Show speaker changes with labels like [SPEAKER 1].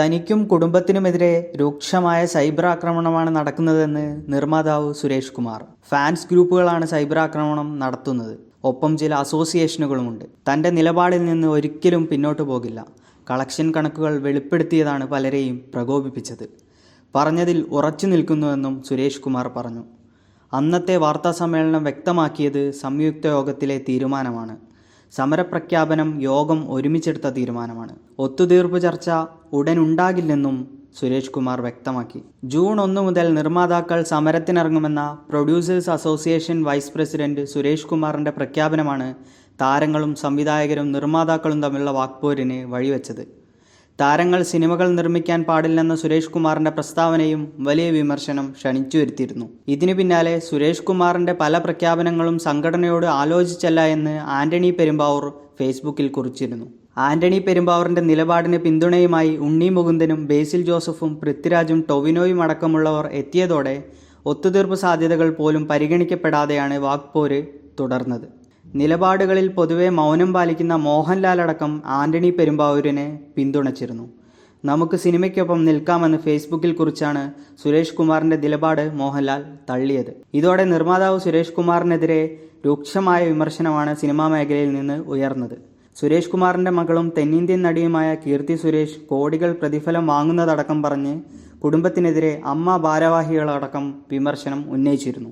[SPEAKER 1] തനിക്കും കുടുംബത്തിനുമെതിരെ രൂക്ഷമായ സൈബർ ആക്രമണമാണ് നടക്കുന്നതെന്ന് നിർമ്മാതാവ് സുരേഷ് കുമാർ. ഫാൻസ് ഗ്രൂപ്പുകളാണ് സൈബർ ആക്രമണം നടത്തുന്നത്. ഒപ്പം ചില അസോസിയേഷനുകളുമുണ്ട്. തന്റെ നിലപാടിൽ നിന്ന് ഒരിക്കലും പിന്നോട്ട് പോകില്ല. കളക്ഷൻ കണക്കുകൾ വെളിപ്പെടുത്തിയതാണ് പലരെയും പ്രകോപിപ്പിച്ചത്. പറഞ്ഞതിൽ ഉറച്ചു നിൽക്കുന്നുവെന്നും സുരേഷ് കുമാർ പറഞ്ഞു. അന്നത്തെ വാർത്താ സമ്മേളനം വ്യക്തമാക്കിയത് സംയുക്ത യോഗത്തിലെ തീരുമാനമാണ്. സമരപ്രഖ്യാപനം യോഗം ഒരുമിച്ചെടുത്ത തീരുമാനമാണ്. ഒത്തുതീർപ്പ് ചർച്ച ഉടൻ ഉണ്ടാകില്ലെന്നും സുരേഷ് കുമാർ വ്യക്തമാക്കി. ജൂൺ ഒന്ന് മുതൽ നിർമ്മാതാക്കൾ സമരത്തിനിറങ്ങുമെന്ന producers association vice president Suresh കുമാറിന്റെ പ്രഖ്യാപനമാണ് താരങ്ങളും സംവിധായകരും നിർമ്മാതാക്കളും തമ്മിലുള്ള വാക്പോരിന് വഴിവെച്ചത്. താരങ്ങൾ സിനിമകൾ നിർമ്മിക്കാൻ പാടില്ലെന്ന സുരേഷ് കുമാറിന്റെ പ്രസ്താവനയും വലിയ വിമർശനം ക്ഷണിച്ചു വരുത്തിയിരുന്നു. ഇതിനു പിന്നാലെ സുരേഷ് കുമാറിന്റെ പല പ്രഖ്യാപനങ്ങളും സംഘടനയോട് ആലോചിച്ചല്ല എന്ന് ആന്റണി പെരുമ്പാവൂർ ഫേസ്ബുക്കിൽ കുറിച്ചിരുന്നു. ആന്റണി പെരുമ്പാവറിന്റെ നിലപാടിന് പിന്തുണയുമായി ഉണ്ണി മുകുന്ദനും ബേസിൽ ജോസഫും പൃഥ്വിരാജും ടൊവിനോയും അടക്കമുള്ളവർ എത്തിയതോടെ ഒത്തുതീർപ്പ് സാധ്യതകൾ പോലും പരിഗണിക്കപ്പെടാതെയാണ് വാക്പോര് തുടർന്നത്. നിലപാടുകളിൽ പൊതുവെ മൗനം പാലിക്കുന്ന മോഹൻലാൽ അടക്കം ആന്റണി പെരുമ്പാവൂരിനെ പിന്തുണച്ചിരുന്നു. നമുക്ക് സിനിമയ്ക്കൊപ്പം നിൽക്കാമെന്ന് ഫേസ്ബുക്കിൽ കുറിച്ചാണ് സുരേഷ് കുമാറിന്റെ നിലപാട് മോഹൻലാൽ തള്ളിയത്. ഇതോടെ നിർമ്മാതാവ് സുരേഷ് കുമാറിനെതിരെ രൂക്ഷമായ വിമർശനമാണ് സിനിമാ മേഖലയിൽ നിന്ന് ഉയർന്നത്. സുരേഷ് കുമാറിന്റെ മകളും തെന്നിന്ത്യൻ നടിയുമായ കീർത്തി സുരേഷ് കോടികൾ പ്രതിഫലം വാങ്ങുന്നതടക്കം പറഞ്ഞ് കുടുംബത്തിനെതിരെ അമ്മ ഭാരവാഹികളടക്കം വിമർശനം ഉന്നയിച്ചിരുന്നു.